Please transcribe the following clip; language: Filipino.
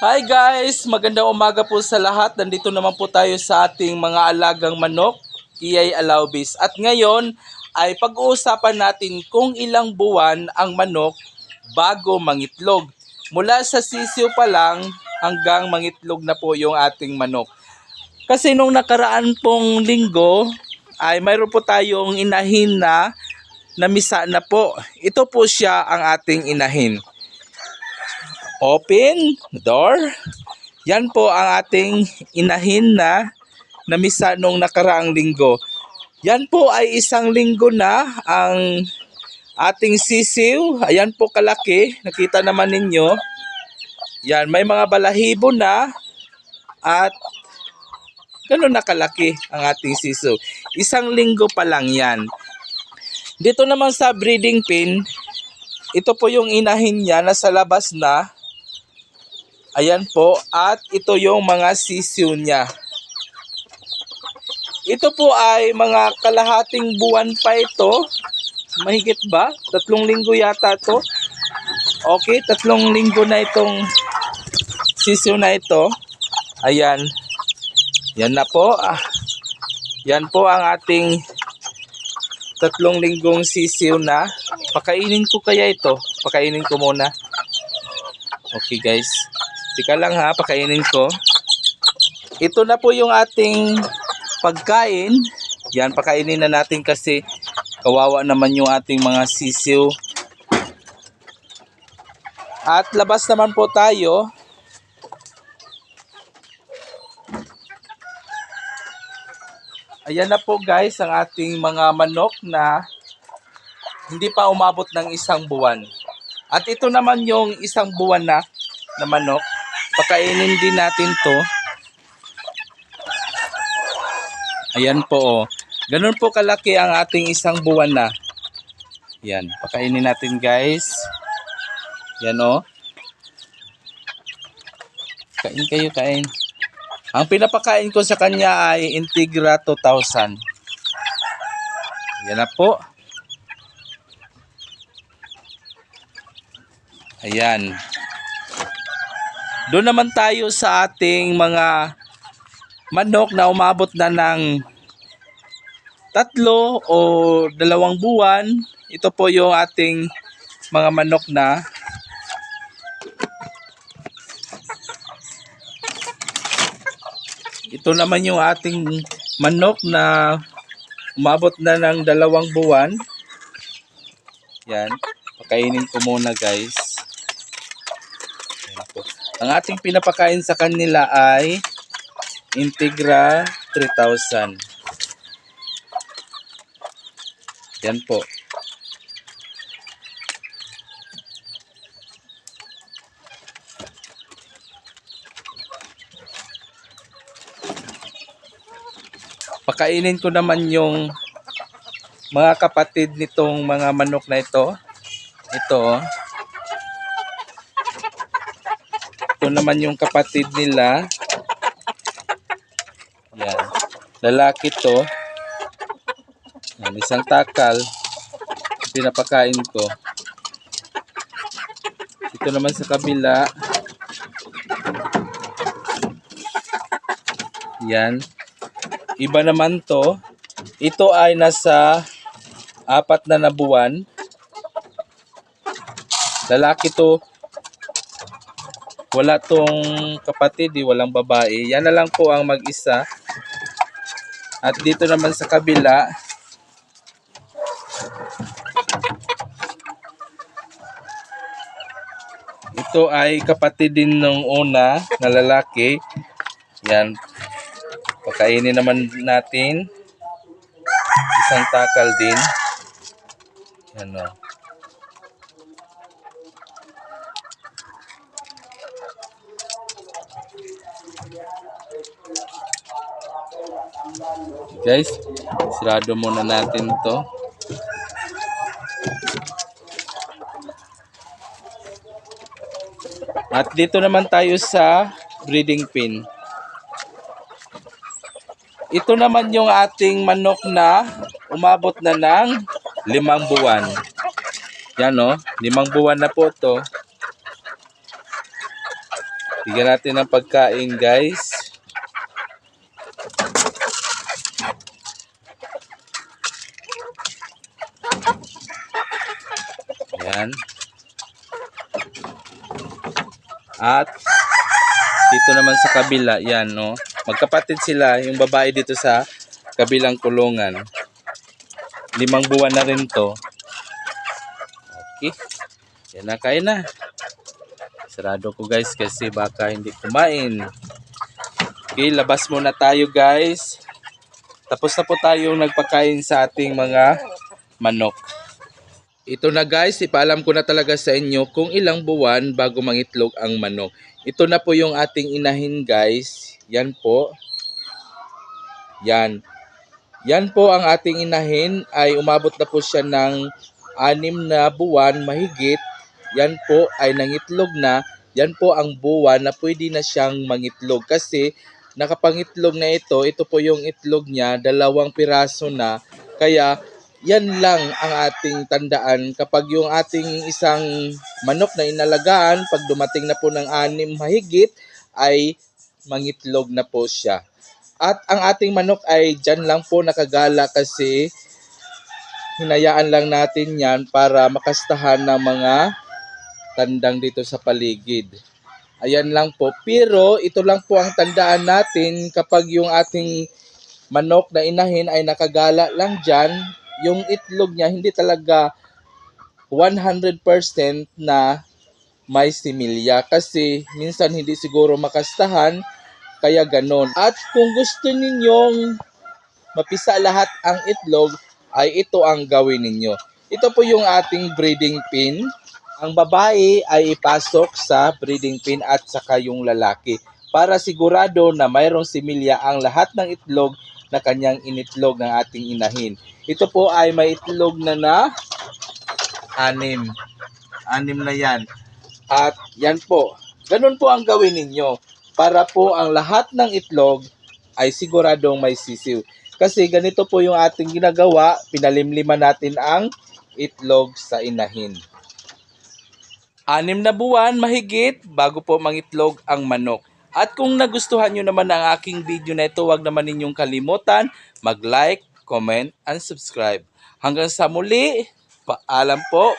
Hi guys! Magandang umaga po sa lahat. Nandito naman po tayo sa ating mga alagang manok, Kiyay Alaubis. At ngayon ay pag-uusapan natin kung ilang buwan ang manok bago mangitlog. Mula sa sisiw pa lang hanggang mangitlog na po yung ating manok. Kasi nung nakaraan pong linggo ay mayroon po tayong inahin na namisa na po. Ito po siya ang ating inahin. Open door. Yan po ang ating inahin na namisa nung nakaraang linggo. Yan po ay isang linggo na ang ating sisiw. Ayan po kalaki. Nakita naman ninyo. Yan, may mga balahibo na at ganun na kalaki ang ating sisiw. Isang linggo pa lang yan. Dito naman sa breeding pin, ito po yung inahin niya na sa labas na. Ayan po. At ito yung mga sisiw niya. Ito po ay mga kalahating buwan pa ito. Mahigit ba? Tatlong linggo yata to. Okay, tatlong linggo na itong sisiw na ito. Ayan. Yan na po. Ah, yan po ang ating tatlong linggong sisiw na. Pakainin ko kaya ito. Pakainin ko muna. Okay guys. Tika lang ha, pakainin ko. Ito na po yung ating pagkain. Yan, pakainin na natin kasi kawawa naman yung ating mga sisiw. At labas naman po tayo. Ayan na po guys ang ating mga manok na hindi pa umabot ng isang buwan. At ito naman yung isang buwan na, na manok. Pakainin din natin to. Ayan po oh. Ganun po kalaki ang ating isang buwan na. Yan, pakainin natin guys. Yan oh. Kain kayo, kain. Ang pinapakain ko sa kanya ay Integra 2000. Yan na po. Ayan. Doon naman tayo sa ating mga manok na umabot na ng tatlo o dalawang buwan. Ito po yung ating mga manok na ito naman yung ating manok na umabot na ng dalawang buwan. Yan. Pakainin ko muna guys. Yan po. Ang ating pinapakain sa kanila ay Integra 3000. Yan po. Pakainin ko naman yung mga kapatid nitong mga manok na ito. Ito. oh. Ito naman yung kapatid nila. Yan. Lalaki to. Yan, isang takal. Pinapakain ko. Ito naman sa kabila. Yan. Iba naman to. Ito ay nasa apat na na buwan. Lalaki to. Wala tong kapatid, eh, walang babae. Yan na lang po ang mag-isa. At dito naman sa kabila, ito ay kapatid din ng una na lalaki. Yan. Pakainin naman natin. Isang takal din. Yan Guys, sirado muna natin to. At dito naman tayo sa breeding pin. Ito naman yung ating manok na umabot na ng limang buwan. Yan o, limang buwan na po to. Bigyan natin ng pagkain guys. Yan. At dito naman sa kabila, yan no. Magkapatid sila, yung babae dito sa kabilang kulungan. Limang buwan na rin to. Okay. Yan na, kain na. Sarado ko guys kasi baka hindi kumain. Okay, labas muna tayo guys. Tapos na po tayong nagpakain sa ating mga manok. Ito na guys, ipaalam ko na talaga sa inyo kung ilang buwan bago mangitlog ang manok. Ito na po yung ating inahin guys. Yan po. Yan. Yan po ang ating inahin ay umabot na po siya ng anim na buwan mahigit. Yan po ay nangitlog na. Yan po ang buwan na pwede na siyang mangitlog kasi nakapangitlog na ito. Ito po yung itlog niya, dalawang piraso na. Kaya yan lang ang ating tandaan kapag yung ating isang manok na inalagaan, pag dumating na po ng anim mahigit, ay mangitlog na po siya. At ang ating manok ay dyan lang po nakagala kasi hinayaan lang natin yan para makastahan ng mga tandang dito sa paligid. Ayan lang po. Pero ito lang po ang tandaan natin kapag yung ating manok na inahin ay nakagala lang dyan, yung itlog niya hindi talaga 100% na may similya kasi minsan hindi siguro makastahan kaya ganon. At kung gusto ninyong mapisa lahat ang itlog, ay ito ang gawin ninyo. Ito po yung ating breeding pin. Ang babae ay ipasok sa breeding pin at saka yung lalaki para sigurado na mayroong similya ang lahat ng itlog na kanyang initlog ng ating inahin. Ito po ay may itlog na na anim. Anim na yan. At yan po. Ganun po ang gawin ninyo para po ang lahat ng itlog ay siguradong may sisiw. Kasi ganito po yung ating ginagawa, pinalimliman natin ang itlog sa inahin. Anim na buwan mahigit bago po mangitlog ang manok. At kung nagustuhan nyo naman ang aking video na ito, huwag naman ninyong kalimutan mag-like, comment, and subscribe. Hanggang sa muli, paalam po.